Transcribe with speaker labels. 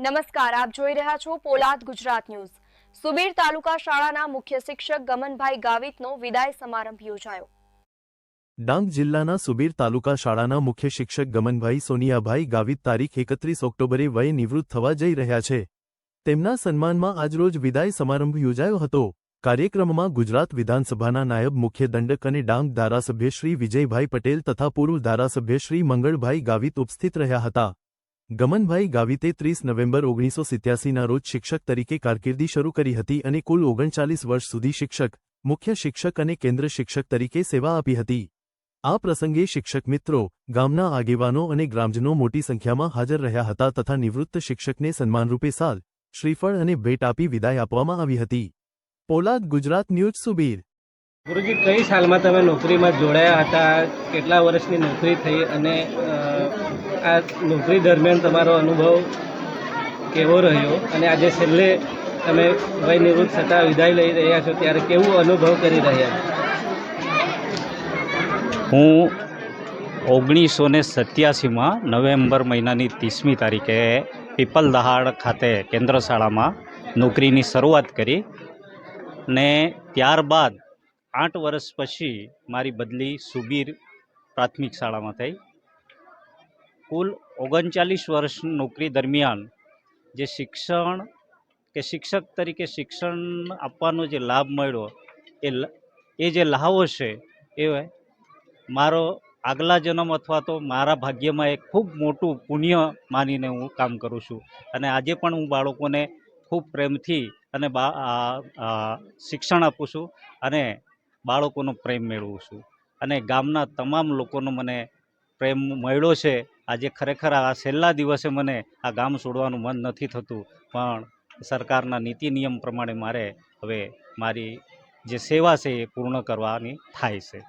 Speaker 1: નમસ્કાર, આપ જોઈ રહ્યા છો પોલાદ ગુજરાત ન્યૂઝ. સુબીર તાલુકા શાળાના મુખ્ય શિક્ષક ગમનભાઈ ગાવિતનો વિદાય સમારંભ યોજાયો.
Speaker 2: ડાંગ જિલ્લાના સુબીર તાલુકા શાળાના મુખ્ય શિક્ષક ગમનભાઈ સોનિયાભાઈ ગાવિત તારીખ એકત્રીસ ઓક્ટોબરે વયે નિવૃત્ત થવા જઈ રહ્યા છે. તેમના સન્માનમાં આજરોજ વિદાય સમારંભ યોજાયો હતો. કાર્યક્રમમાં ગુજરાત વિધાનસભાના નાયબ મુખ્ય દંડક અને ડાંગ ધારાસભ્ય શ્રી વિજયભાઈ પટેલ તથા પૂર્વ ધારાસભ્ય શ્રી મંગળભાઈ ગાવિત ઉપસ્થિત રહ્યા હતા. ગમનભાઈ ગાવિતે ત્રીસ નવેમ્બર ઓગણીસો સિત્યાસીના રોજ શિક્ષક તરીકે કારકિર્દી શરૂ કરી હતી અને કુલ ઓગણચાલીસ વર્ષ સુધી શિક્ષક, મુખ્ય શિક્ષક અને કેન્દ્ર શિક્ષક તરીકે સેવા આપી હતી. આ પ્રસંગે શિક્ષક મિત્રો, ગામના આગેવાનો અને ગ્રામજનો મોટી સંખ્યામાં હાજર રહ્યા હતા તથા નિવૃત્ત શિક્ષકને સન્માનરૂપે સાલ શ્રીફળ અને ભેટ આપી વિદાય આપવામાં આવી હતી. પોલાદ ગુજરાત ન્યૂઝ સુબીર.
Speaker 3: ગુરુજી, કઈ સાલમાં તમે નોકરીમાં જોડાયા હતા? કેટલા વર્ષની નોકરી થઈ અને આ નોકરી દરમિયાન તમારો અનુભવ કેવો રહ્યો? અને આજે છેલ્લે તમે વય નિવૃત્ત થતાં વિદાય લઈ રહ્યા છો, ત્યારે કેવું અનુભવ કરી રહ્યા
Speaker 4: હું ઓગણીસો ને સત્યાસીમાં નવેમ્બર મહિનાની ત્રીસમી તારીખે પીપલ દહાડ ખાતે કેન્દ્ર શાળામાં નોકરીની શરૂઆત કરી ને ત્યારબાદ આઠ વર્ષ પછી મારી બદલી સુબીર પ્રાથમિક શાળામાં થઈ. કુલ ઓગણચાલીસ વર્ષ નોકરી દરમિયાન જે શિક્ષણ કે શિક્ષક તરીકે શિક્ષણ આપવાનો જે લાભ મળ્યો, એ એ જે લાહો છે, એ મારો આગલા જન્મ અથવા તો મારા ભાગ્યમાં એક ખૂબ મોટું પુણ્ય માનીને હું કામ કરું છું. અને આજે પણ હું બાળકોને ખૂબ પ્રેમથી અને શિક્ષણ આપું છું. અને બાળકોનો પ્રેમ મેળવું છું. અને ગામના તમામ લોકોનો મને પ્રેમ મળ્યો છે. આજે ખરેખર આ છેલ્લા દિવસે મને આ ગામ છોડવાનું મન નથી થતું. પણ સરકારના નીતિ નિયમ પ્રમાણે મારે હવે મારી જે સેવા છે એ પૂર્ણ કરવાની થાય છે.